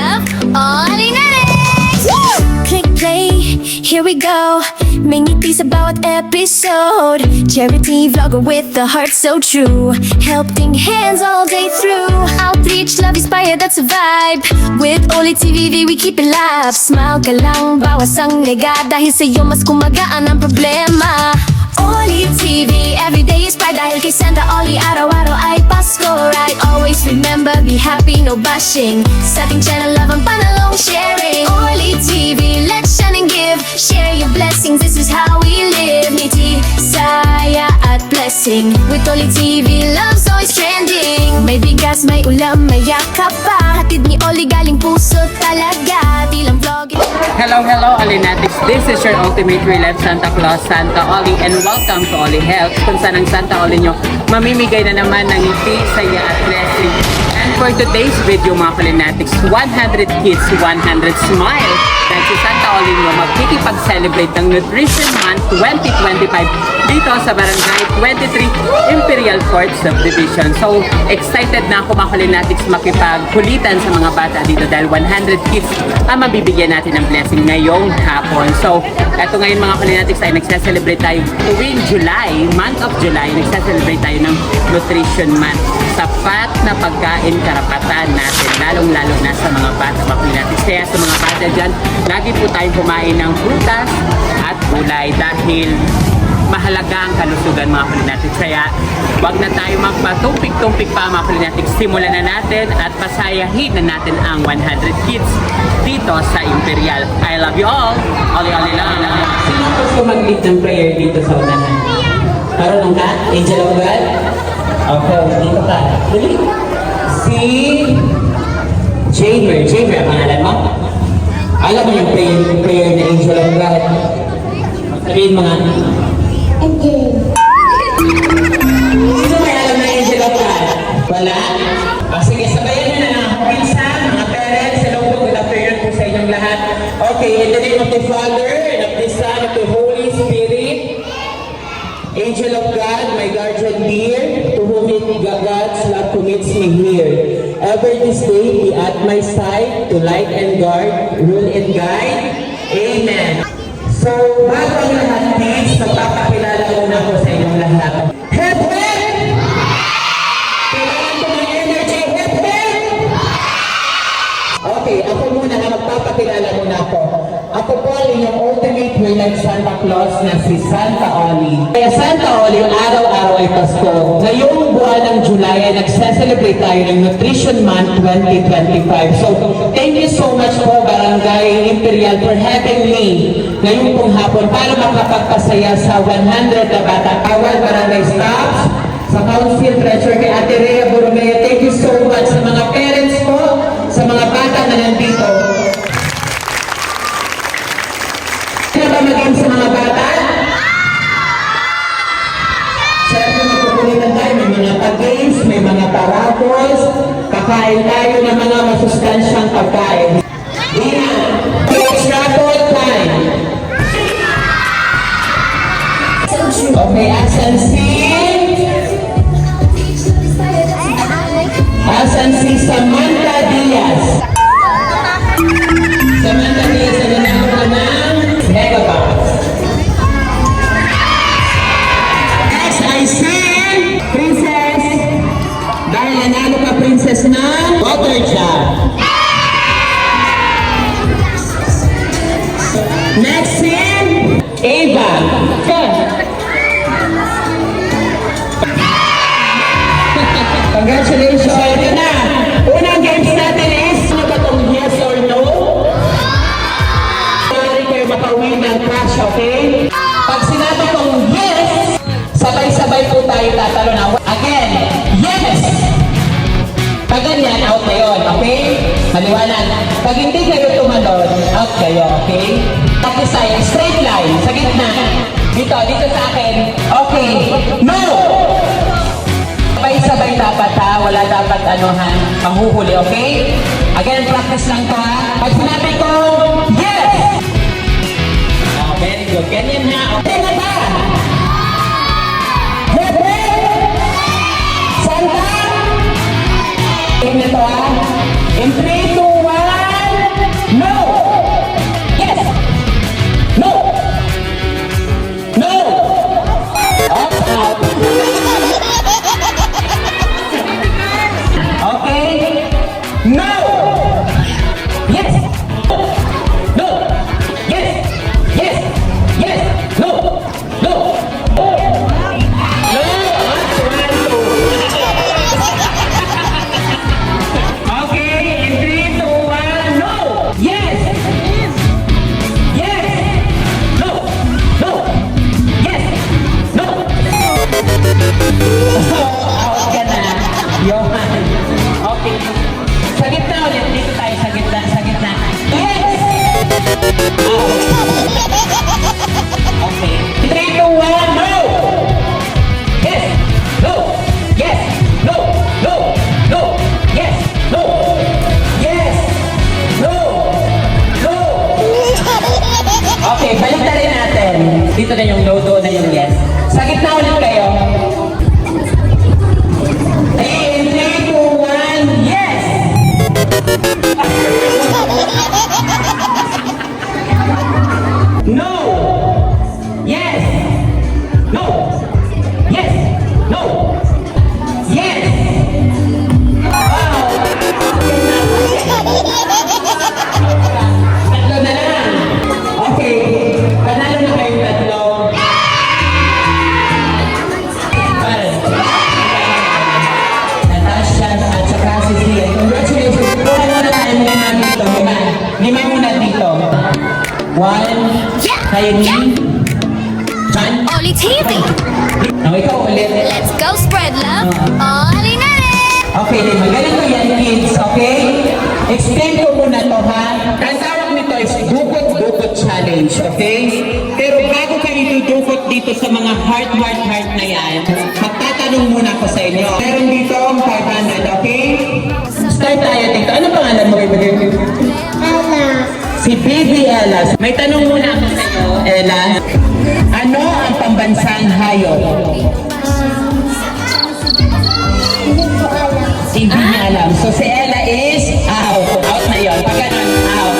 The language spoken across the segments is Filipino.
love. Nannies. Woo! Click play. Here we go. May ngiti sa bawat episode. Charity vlogger with a heart so true. Helping hands all day through. Outreach, love inspired, that's a vibe. With Oli TV, we keep it live. Smile ka lang, bawas ang lega. Dahil sa'yo mas kumagaan ang problema. Oli TV, everyday is pride Dahil kay Santa Oli, araw-araw ay Pasko Right, always remember, be happy, no bashing. Sa ating channel, love ang panalong sharing. Oli TV, let's shine and give. Share your blessings, this is how we live. Ngiti, saya blessing. With Oli TV, love's always trending. May bigas, may ulam, may yakap pa. Hatid ni Oli galing puso talaga. Di lang vlogging Hello, hello, Alinatics. This is your ultimate real Santa Claus, Santa Oli, and welcome to Oli Health, kung saan ang Santa Oli nyo mamimigay na naman ng ngiti, saya at blessing. For today's video, mga Kalinatics, 100 kids, 100 smile. Dahil si Santa Oli nyo magkikipag-celebrate ng Nutrition Month 2025 dito sa Barangay 23 Imperial Court Subdivision. So, excited na ako mga Kalinatics makipagkulitan sa mga bata dito dahil 100 kids ang mabibigyan natin ng blessing ngayong hapon. So, eto ngayon mga Kalinatics ay nagsa-celebrate tayo tuwing July, month of July, nagsa-celebrate tayo ng Nutrition Month. Sapat na pagkain karapatan natin, lalong-lalo na sa mga bata mga Kalinatics. Kaya sa mga bata dyan, lagi po tayong kumain ng prutas at gulay dahil mahalaga ang kalusugan mga Kalinatics. Kaya wag na tayo magpatumpik-tumpik pa mga Kalinatics. Simulan na natin at pasayahin na natin ang 100 kids dito sa Imperial. I love you all. Oli-oli lang. Sino gusto mag-lead ng prayer dito sa unahan? Marunong ka? Angel of God? Okay, dito ka. Dali. Si Jamer. Jamer ang pangalan mo? Alam mo yung prayer, prayer na Angel of God? Sabihin mga Sino may alam na Angel of God? Wala? Ah, sige, sabayan na lang ako. Pinsan, mga parents, hello po, good afternoon po sa inyong lahat. Okay, in the name of the Father, and of the Son, of the Holy Spirit, Angel of God, my guardian dear, Commits me here. Ever this day be at my side, to light and guard, rule and guide. Amen. So, bago ang lahat, please, real Santa Claus na si Santa Oli. Kaya Santa Oli, araw-araw ay Pasko. Ngayong buwan ng July ay nagsa-celebrate tayo ng Nutrition Month 2025. So, thank you so much po Barangay Imperial for having me ngayong pong hapon para makapagpasaya sa 100 na bata. Awal Barangay Staffs, sa Council Treasurer kay Ate Rhea Borromeo. Thank you so much sa mga parents mga Next, si Ava. Come. Congratulations! So, ito na. Unang games natin is, ano ba itong yes or no? Maaari kayo makauwi ng cash, okay? Pag sinabi kong yes, sabay-sabay po tayo tatalo na. Again, yes! Pag ganyan, out na yun, okay? Maliwanag. Pag hindi kayo tumalon, out kayo, okay? Tapos tayo, straight line, sa gitna. Dito, dito sa akin. Okay. No! Sabay-sabay dapat ha, wala dapat ano ha, panghuhuli, okay? Again, practice lang to ha. Pag sinabi ko, yes! Oh, very good. Ganyan ha. Okay na yung no, Si Baby Ella. May tanong muna ako sa iyo, Ella. Ano ang pambansang hayop? Hindi niya alam. So si Ella is out. Out na yon. Pag out.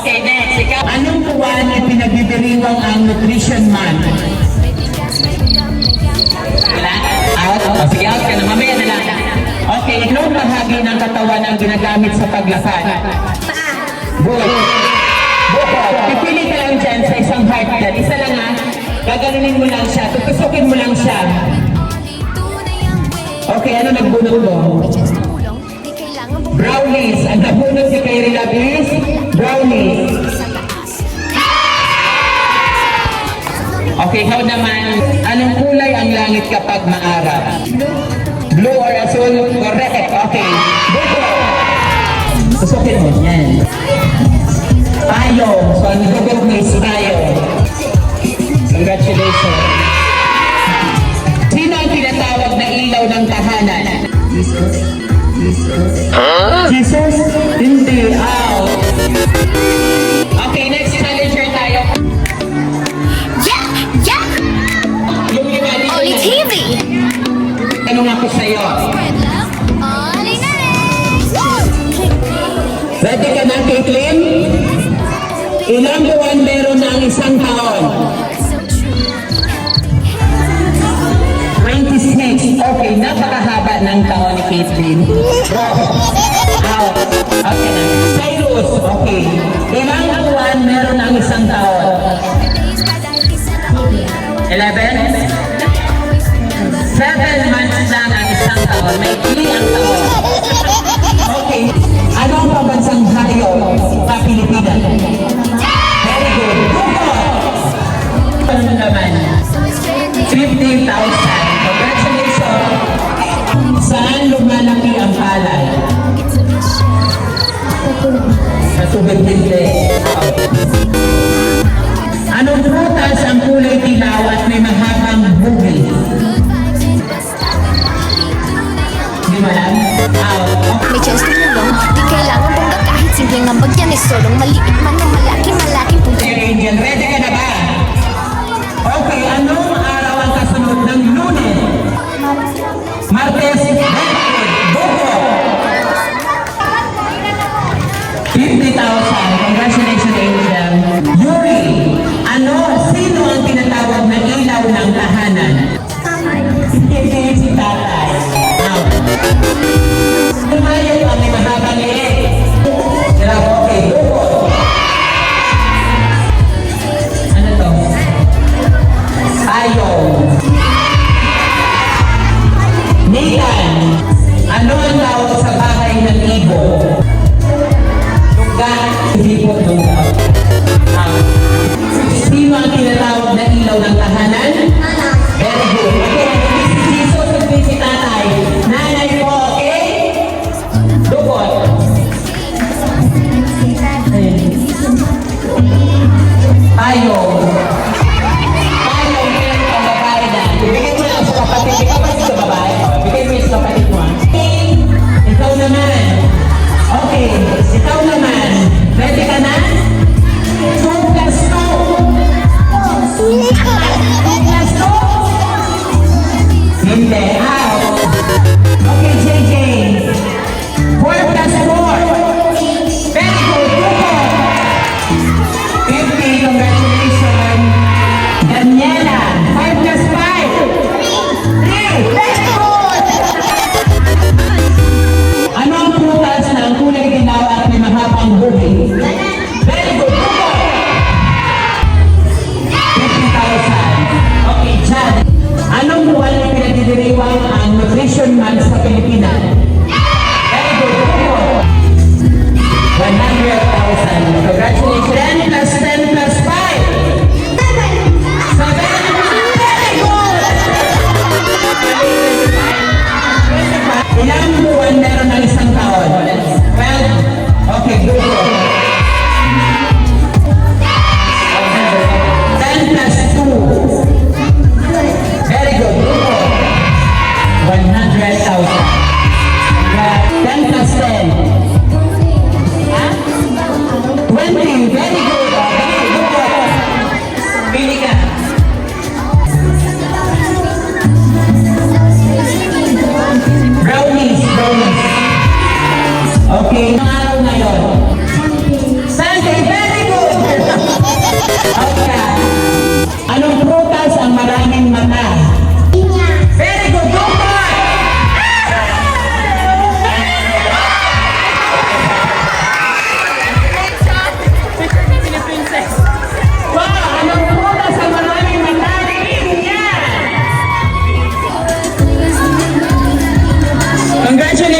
Okay, next. Ikaw, anong buwan ay pinagbibiriwang ang nutrition month? Wala? Out? O, sige, out ka na. Mamaya na lang. Okay, anong bahagi ng katawan ang ginagamit sa paglakad? Good. Heart dyan. Isa lang ha. Gaganunin mo lang siya. Tutusukin mo lang siya. Okay, ano nagbunot mo? Brownies. Ang nabunot si Kyrie Love is brownies. Okay, how naman? Anong kulay ang langit kapag maaraw? Blue or azul? Correct. Okay. Bukod. Tusukin mo. Yan. Tayo. So, ang bukod mo is. Congratulations. Sino ang tinatawag na ilaw ng tahanan? Jesus? Hindi. Out. Okay, next challenger tayo. Yeah! Yeah! Oli TV. Tanong ako sa'yo. Oli Natin. Ready ka na, Caitlin? Ilang buwan meron na ang isang taon? Okay, napakahaba ng taon ni Caitlin. Out. Okay na. Cyrus. Okay. Ilang buwan meron ang isang taon? 11? Seven months lang ang isang taon. May kli ang taon. Okay. Ano ang pambansang hayop sa Pilipinas? Very good. Bukod. Ano naman? 15,000. sa tubig simple. Anong prutas ang kulay dilaw at may mahabang bugi? Di ba lang? May chance tumulong, di kailangan bongga kahit simple nga bagyan is solong maliit man o malaki malaking punto. Sir Angel, ready ka na ba? Okay, anong araw ang kasunod ng lunes? Martes, Martes. Hindi po congratulations.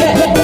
Yeah.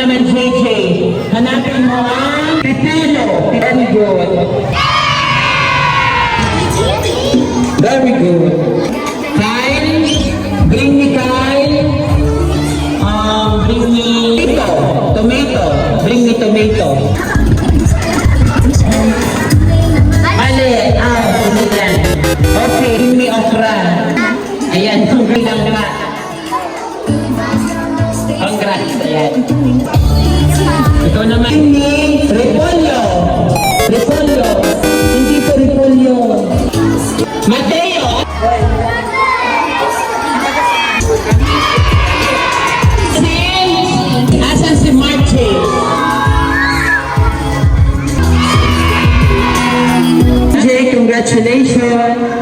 naman JJ. Hanapin mo ang pipino. Very good. Very good. Kyle, bring me Kyle. Um, bring me tomato. Tomato. Bring me tomato. Mali. Ah, okay, bring me okra. Ayan. ulit. Ikaw naman. Hindi, Repolyo. Repolyo. Hindi po Repolyo. Mateo. Sam, asan si Martin? Jay, congratulations.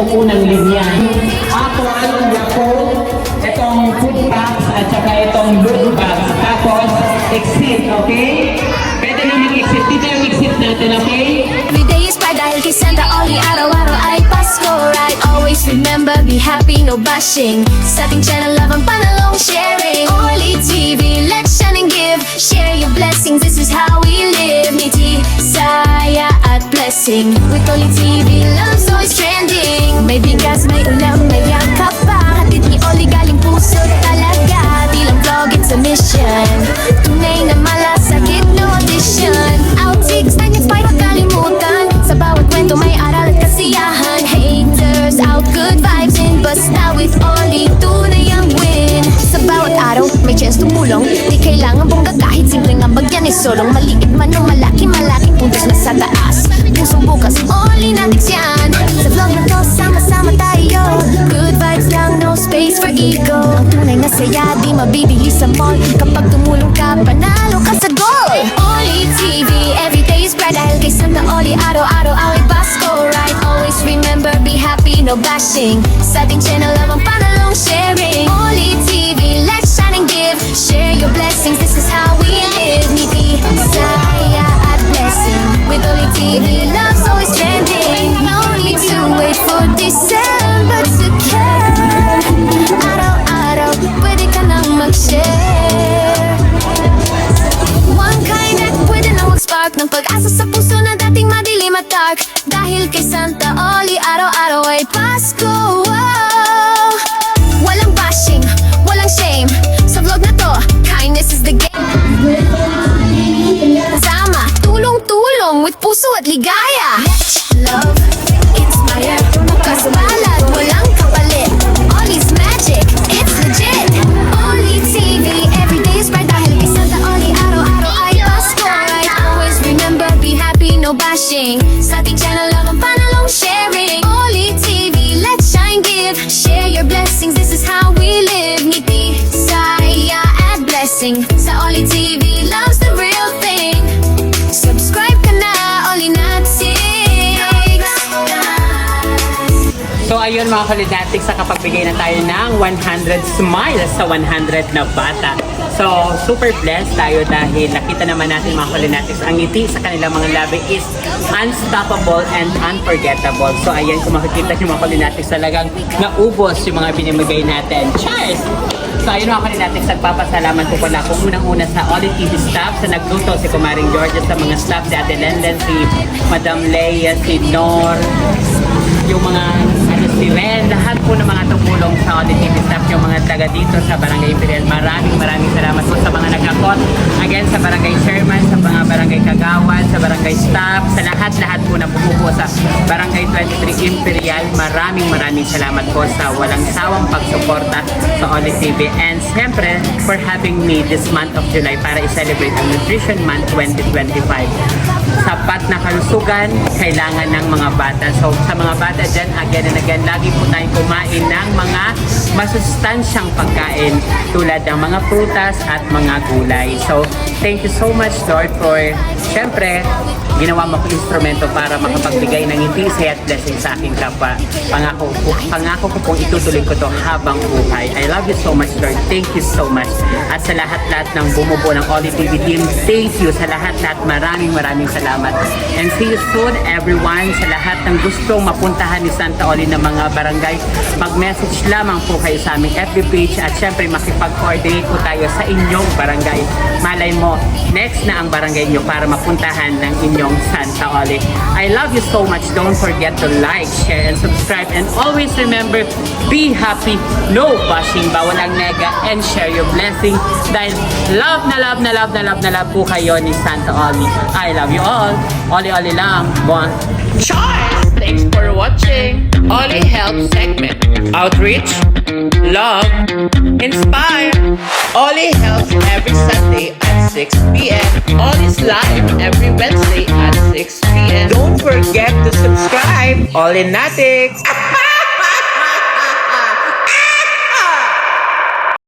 Itong unang linya. Ako ang lako, itong food packs at saka itong loot bags. Tapos, exit, okay? Pwede na mag-exit. Dito yung exit natin, okay? Every day is Pride dahil kay Santa Oli Araw-araw ay Pasko right Always remember, be happy, no bashing Sa ating channel, love ang panalong sharing Oli TV, let's shine and give Share your blessings, this is how we live Ngiti, saya at blessing With Oli TV, love's May bigas, may ulam, may yakap pa. Hatid ni Oli galing puso talaga. Di lang vlog, it's a mission. Tunay na malasakit, no audition. Outtakes, nuggets, may makalimutan Sa bawat kwento may aral at kasiyahan. Haters out, good vibes in. Basta with Oli, tunay ang win. Sa bawat araw, may chance tumulong. Di kailangan bongga kahit simpleng ambag yan ay solong Maliit Ng pag-asa sa puso na dating madilim at dark. Dahil kay Santa Oli, araw-araw ay Pasko wow! Walang bashing, walang shame. Sa vlog na to, kindness is the game. Sama, tulong-tulong with puso at ligaya. Love, So ayun mga kalidatics, sa kapagbigay na tayo ng 100 smiles sa 100 na bata. So super blessed tayo dahil nakita naman natin mga kalidatics, ang ngiti sa kanilang mga labi is unstoppable and unforgettable. So ayan, kung makikita nyo mga kalidatics, talagang naubos yung mga binimigay natin. Cheers! So ayun mga kalidatics, nagpapasalamat po pala kung unang-una sa Oli TV staff sa nagluto si Kumaring Georgia sa mga staff, si Ate Lenden, si Madam Leia, si Nor, yung mga Ren, lahat po ng mga tumulong sa Audit TV staff, yung mga taga dito sa Barangay Imperial. Maraming maraming salamat po sa mga nagkakot. Again, sa Barangay Chairman, sa mga Barangay Kagawan, sa Barangay Staff, sa lahat-lahat po na bumubuo sa Barangay 23 Imperial. Maraming maraming salamat po sa walang sawang pagsuporta sa Audit TV. And siyempre, for having me this month of July para i-celebrate ang Nutrition Month 2025 sapat na kalusugan kailangan ng mga bata. So sa mga bata dyan, again and again, lagi po tayong kumain ng mga masustansyang pagkain tulad ng mga prutas at mga gulay. So thank you so much Lord for syempre ginawa mo akong instrumento para makapagbigay ng ngiti at blessing sa aking kapwa. Pangako, ko- pangako ko pong itutuloy ko to habang buhay. I love you so much Lord. Thank you so much. At sa lahat-lahat ng bumubuo ng Oli TV team, thank you sa lahat-lahat. Maraming maraming salamat. And see you soon everyone sa lahat ng gustong mapuntahan ni Santa Oli ng mga barangay. Mag-message lamang po kayo sa aming FB page at syempre makipag-coordinate po tayo sa inyong barangay. Malay mo, next na ang barangay nyo para mapuntahan ng inyong Santa Oli. I love you so much. Don't forget to like, share, and subscribe. And always remember, be happy, no bashing, bawal ang nega, and share your blessing. Dahil love na love na love na love na love po kayo ni Santa Oli. I love you all. Oli Oli lang. Buwan. Charles! Thanks for watching Oli Help segment. Outreach, love, inspire. Oli helps every Sunday at 6 p.m. Oli's live every Wednesday at 6 p.m. Don't forget to subscribe. Oli Natics!